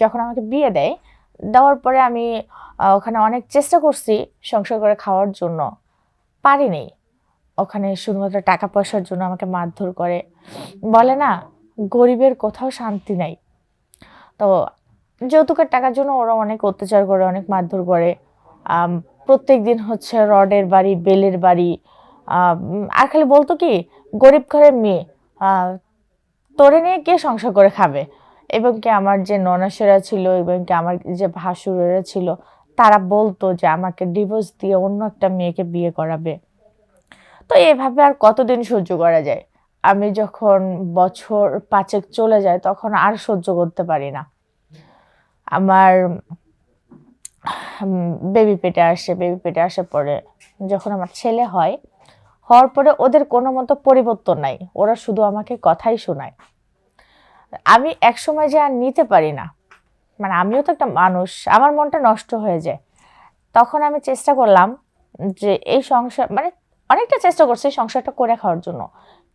যখন আমাকে বিয়ে দেয়, দেওয়ার পরে আমি ওখানে অনেক চেষ্টা করছি সংসার করে খাওয়ার জন্য। পারিনি। ওখানে শুধুমাত্র টাকা পয়সার জন্য আমাকে মারধর করে। বলে না, গরিবের কোথাও শান্তি নাই। তো যৌতুকের টাকার জন্য ওরা অনেক অত্যাচার করে, অনেক মারধর করে। প্রত্যেক দিন হচ্ছে রডের বাড়ি, বেলের বাড়ি। আর খালি বলতো কি, গরিব ঘরের মেয়ে তোরে নিয়ে কে সংসার করে খাবে? এবং কি আমার যে ননাসেরা ছিল এবং কি আমার যে ভাসুরেরা ছিল, তারা বলতো যে আমাকে ডিভোর্স দিয়ে অন্য একটা মেয়েকে বিয়ে করাবে। তো এভাবে আর কতদিন সহ্য করা যায়? আমি যখন বছর পাঁচেক চলে যায়, তখন আর সহ্য করতে পারি না। আমার বেবি পেটে আসে বেবি পেটে আসার পরে যখন আমার ছেলে হয়, হওয়ার পরে ওদের কোনো মতো পরিবর্তন নাই। ওরা শুধু আমাকে কথাই শোনায়। আমি একসময় যে আর নিতে পারি না মানে আমিও তো একটা মানুষ, আমার মনটা নষ্ট হয়ে যায়। তখন আমি চেষ্টা করলাম যে এই সংসার মানে অনেকটা চেষ্টা করছি সংসারটা করে খাওয়ার জন্য।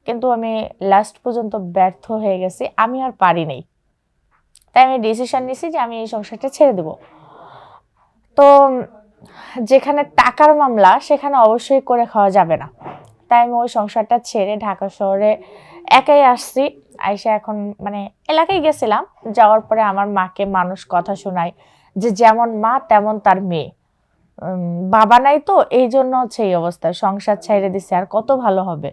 কিন্তু আমি লাস্ট পর্যন্ত ব্যর্থ হয়ে গেছি, আমি আর পারি নাই। তাই আমি ডিসিশন নিয়েছি যে আমি এই সংসারটা ছেড়ে দেব। তো যেখানে টাকার মামলা, সেখানে অবশ্যই করে খাওয়া যাবে না। তাই আমি ওই সংসারটা ছেড়ে ঢাকা শহরে একাই আসছি। আইসা এখন মানে এলাকায় গেছিলাম, যাওয়ার পরে আমার মাকে মানুষ কথা শোনায় যে যেমন মা তেমন তার মেয়ে। বাবা নাই তো এই জন্য হচ্ছে এই অবস্থা, সংসার ছেড়ে দিছে, আর কত ভালো হবে।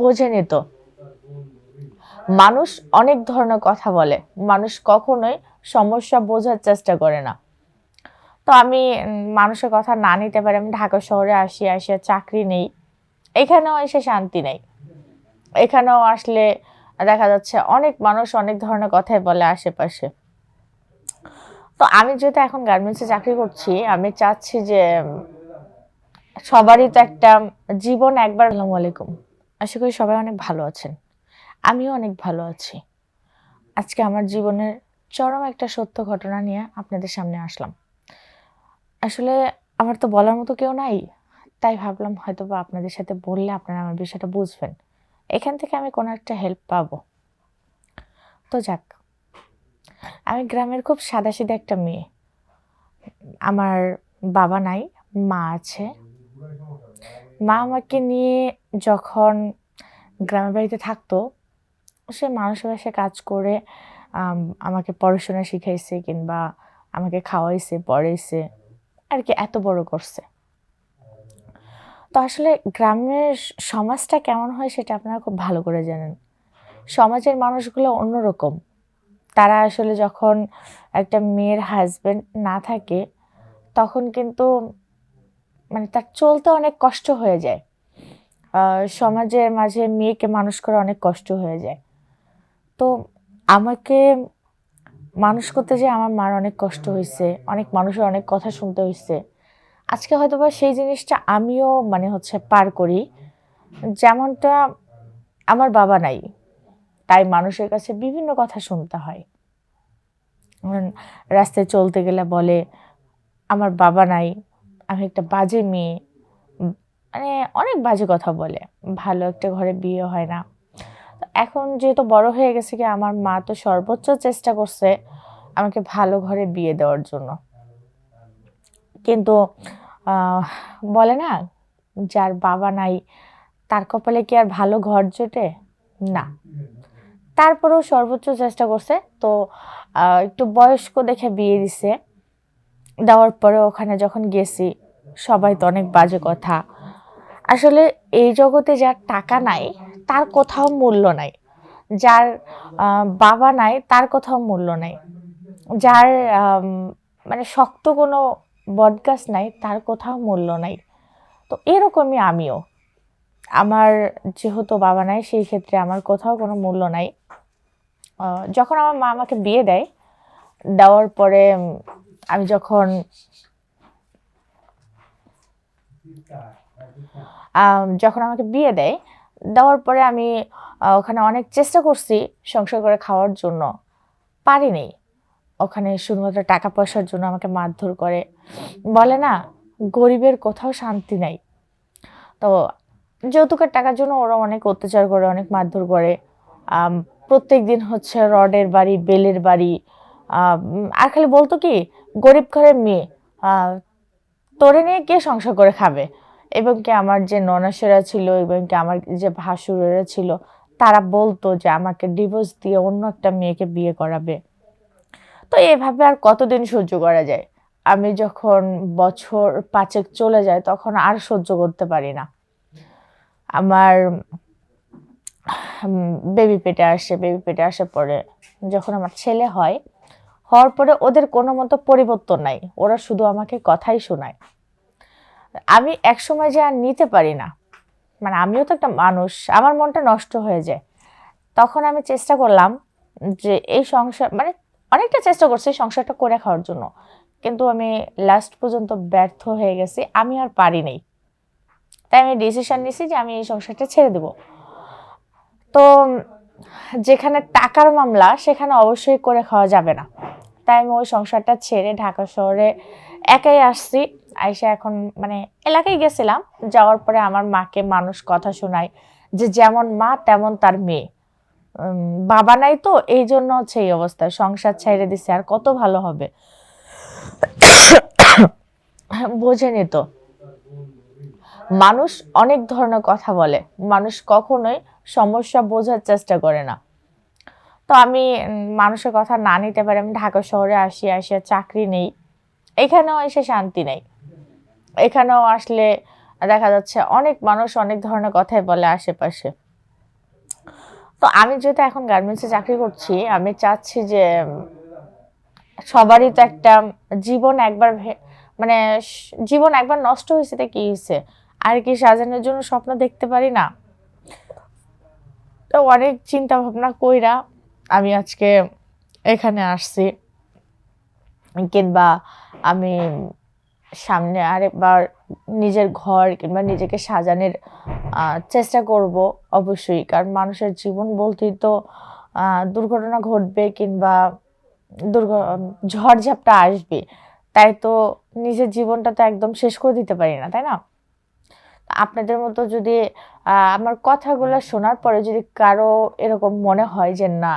বোঝেনি তো। মানুষ অনেক ধরনের কথা বলে, মানুষ কখনোই সমস্যা বোঝার চেষ্টা করে না। তো আমি মানুষের কথা না নিতে পারি, আমি ঢাকা শহরে আসি, আসিয়া চাকরি নেই, এখানেও এসে শান্তি নেই। এখানেও আসলে দেখা যাচ্ছে অনেক মানুষ অনেক ধরনের কথাই বলে আশেপাশে। তো আমি যেহেতু এখন গার্মেন্টসে চাকরি করছি, আমি চাচ্ছি যে সবারই তো একটা জীবন একবার আসসালামু আলাইকুম। আশা করি সবাই অনেক ভালো আছেন। আমিও অনেক ভালো আছি। আজকে আমার জীবনের চরম একটা সত্য ঘটনা নিয়ে আপনাদের সামনে আসলাম। আসলে আমার তো বলার মতো কেউ নাই, তাই ভাবলাম হয়তো বা আপনাদের সাথে বললে আপনারা আমার বিষয়টা বুঝবেন। এখান থেকে আমি কোনো একটা হেল্প পাবো। তো যাক, আমি গ্রামের খুব সাদাসিধা একটা মেয়ে। আমার বাবা নাই, মা আছে। মা আমাকে নিয়ে যখন গ্রামের বাড়িতে থাকতো, সে মানুষের বাসে কাজ করে আমাকে পড়াশোনা শিখাইছে কিংবা আমাকে খাওয়াইছে, পড়াইছে। আর কি এত বড় করছে। তো আসলে গ্রামের সমাজটা কেমন হয় সেটা আপনারা খুব ভালো করে জানেন। সমাজের মানুষগুলো অন্যরকম। তারা আসলে যখন একটা মেয়ের হাজবেন্ড না থাকে, তখন কিন্তু মানে তার চলতে অনেক কষ্ট হয়ে যায়। সমাজের মাঝে মেয়েকে মানুষ করা অনেক কষ্ট হয়ে যায়। তো আমাকে মানুষ করতে যে আমার মার অনেক কষ্ট হয়েছে অনেক মানুষের অনেক কথা শুনতে হয়েছে আজকে হয়তো বা সেই জিনিসটা আমিও মানে হচ্ছে পার করি। যেমনটা আমার বাবা নাই, তাই মানুষের কাছে বিভিন্ন কথা শুনতে হয়। রাস্তায় চলতে গেলে বলে, আমার বাবা নাই, আমি একটা বাজে মেয়ে। মানে অনেক বাজে কথা বলে, ভালো একটা ঘরে বিয়ে হয় না। এখন যেহেতু বড় হয়ে গেছে কি, আমার মা তো সর্বোচ্চ চেষ্টা করছে আমাকে ভালো ঘরে বিয়ে দেওয়ার জন্য। কিন্তু বলে না, যার বাবা নাই, তার কপালে কি আর ভালো ঘর জোটে? না। তারপরেও সর্বোচ্চ চেষ্টা করছে, তো একটু বয়স্ক দেখে বিয়ে দিছে। দেওয়ার পরে ওখানে যখন গেছি, সবাই তো অনেক বাজে কথা। আসলে এই জগতে যার টাকা নাই, তার কোথাও মূল্য নাই। যার বাবা নাই, তার কোথাও মূল্য নাই। যার মানে শক্ত কোনো বটগাছ নাই, তার কোথাও মূল্য নাই। তো এরকমই আমিও। আমার যেহেতু বাবা নাই, সেই ক্ষেত্রে আমার কোথাও কোনো মূল্য নাই। যখন আমার মা আমাকে বিয়ে দেয়, দেওয়ার পরে আমি যখন যখন আমাকে বিয়ে দেয়, দেওয়ার পরে আমি ওখানে অনেক চেষ্টা করছি সংসার করে খাওয়ার জন্য। পারিনি ওখানে শুধুমাত্র টাকা পয়সার জন্য আমাকে মারধর করে। বলে না, গরিবের কোথাও শান্তি নাই। তো যৌতুকের টাকার জন্য ওরা অনেক অত্যাচার করে, অনেক মারধর করে। প্রত্যেক দিন হচ্ছে রডের বাড়ি, বেলের বাড়ি। আর খালি বলতো কি, গরিব ঘরের মেয়ে তোরে নিয়ে কে সংসার করে খাবে? এবং কি আমার যে ননাসেরা ছিল, এবং কি আমার যে ভাসুরেরা ছিল, তারা বলতো যে, আমাকে ডিভোর্স দিয়ে অন্য একটা মেয়েকে বিয়ে করাবে। তো এভাবে আর কতদিন সহ্য করা যায়? আমি যখন বছর পাঁচেক চলে যায়, তখন আর সহ্য করতে পারি না। আমার বেবি পেটে আসে বেবি পেটে আসার পরে যখন আমার ছেলে হয়, হওয়ার পরে ওদের কোনো মতো পরিবর্তন নাই। ওরা শুধু আমাকে কথাই শোনায়। আমি একসময় যে আর নিতে পারি না মানে আমিও তো একটা মানুষ, আমার মনটা নষ্ট হয়ে যায়। তখন আমি চেষ্টা করলাম যে এই সংসার মানে অনেকটা চেষ্টা করছি সংসারটা করে খাওয়ার জন্য। কিন্তু আমি লাস্ট পর্যন্ত ব্যর্থ হয়ে গেছি, আমি আর পারি নাই। তাই আমি ডিসিশন নিয়েছি যে আমি এই সংসারটা ছেড়ে দেব। তো যেখানে টাকার মামলা, সেখানে অবশ্যই করে খাওয়া যাবে না। তাই আমি ওই সংসারটা ছেড়ে ঢাকা শহরে একাই আসছি। আইসা এখন মানে এলাকায় গেছিলাম, যাওয়ার পরে আমার মাকে মানুষ কথা শোনায় যে যেমন মা, তেমন তার মেয়ে। বাবা নাই তো, এই জন্য হচ্ছে এই অবস্থা। সংসার ছেড়ে দিছে, আর কত ভালো হবে। বোঝেনি তো। মানুষ অনেক ধরনের কথা বলে। মানুষ কখনোই সমস্যা বোঝার চেষ্টা করে না। তো আমি মানুষের কথা না নিতে পারি, আমি ঢাকা শহরে আসি, আসিয়া চাকরি নেই। এখানেও এসে শান্তি নেই। এখানেও আসলে দেখা যাচ্ছে অনেক মানুষ অনেক ধরনের কথাই বলে আশেপাশে। তো আমি যেহেতু এখন গার্মেন্টসে চাকরি করছি, আমি চাচ্ছি যে সবারই তো একটা জীবন একবার মানে জীবন একবার নষ্ট হয়েছে তো কি হয়েছে? আর কি সাজানোর জন্য স্বপ্ন দেখতে পারি না। তো অনেক চিন্তা ভাবনা কইরা আমি আজকে এখানে আসছি। কিংবা আমি সামনে আরেকবার নিজের ঘর কিংবা নিজেকে সাজানোর চেষ্টা করব অবশ্যই। কারণ মানুষের জীবন বলতেই তো দুর্ঘটনা ঘটবে কিংবা দুর্ঘ, ঝড়ঝাপটা আসবে। তাই তো নিজের জীবনটা তো একদম শেষ করে দিতে পারি না, তাই না? আপনাদের মতো যদি আমার কথাগুলো শোনার পরে যদি কারও এরকম মনে হয় যে না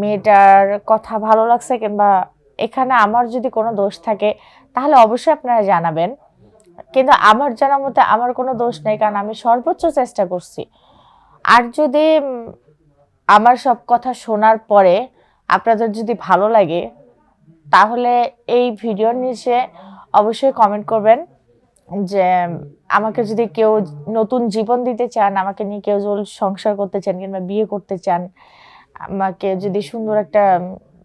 মেয়েটার কথা ভালো লাগছে কিংবা এখানে আমার যদি কোনো দোষ থাকে, তাহলে অবশ্যই আপনারা জানাবেন। কিন্তু আমার জানার মতে আমার কোনো দোষ নেই, কারণ আমি সর্বোচ্চ চেষ্টা করছি। আর যদি আমার সব কথা শোনার পরে আপনাদের যদি ভালো লাগে, তাহলে এই ভিডিওর নিচে অবশ্যই কমেন্ট করবেন যে, আমাকে যদি কেউ নতুন জীবন দিতে চান, আমাকে নিয়ে কেউ সংসার করতে চান কিংবা বিয়ে করতে চান, আমাকে যদি সুন্দর একটা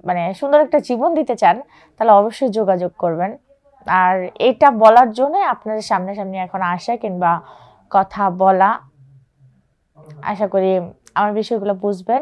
মানে সুন্দর একটা জীবন দিতে চান, তাহলে অবশ্যই যোগাযোগ করবেন। আর এটা বলার জন্য আপনাদের সামনাসামনি এখন আসা কিংবা কথা বলা, আশা করি আমার বিষয়গুলো বুঝবেন।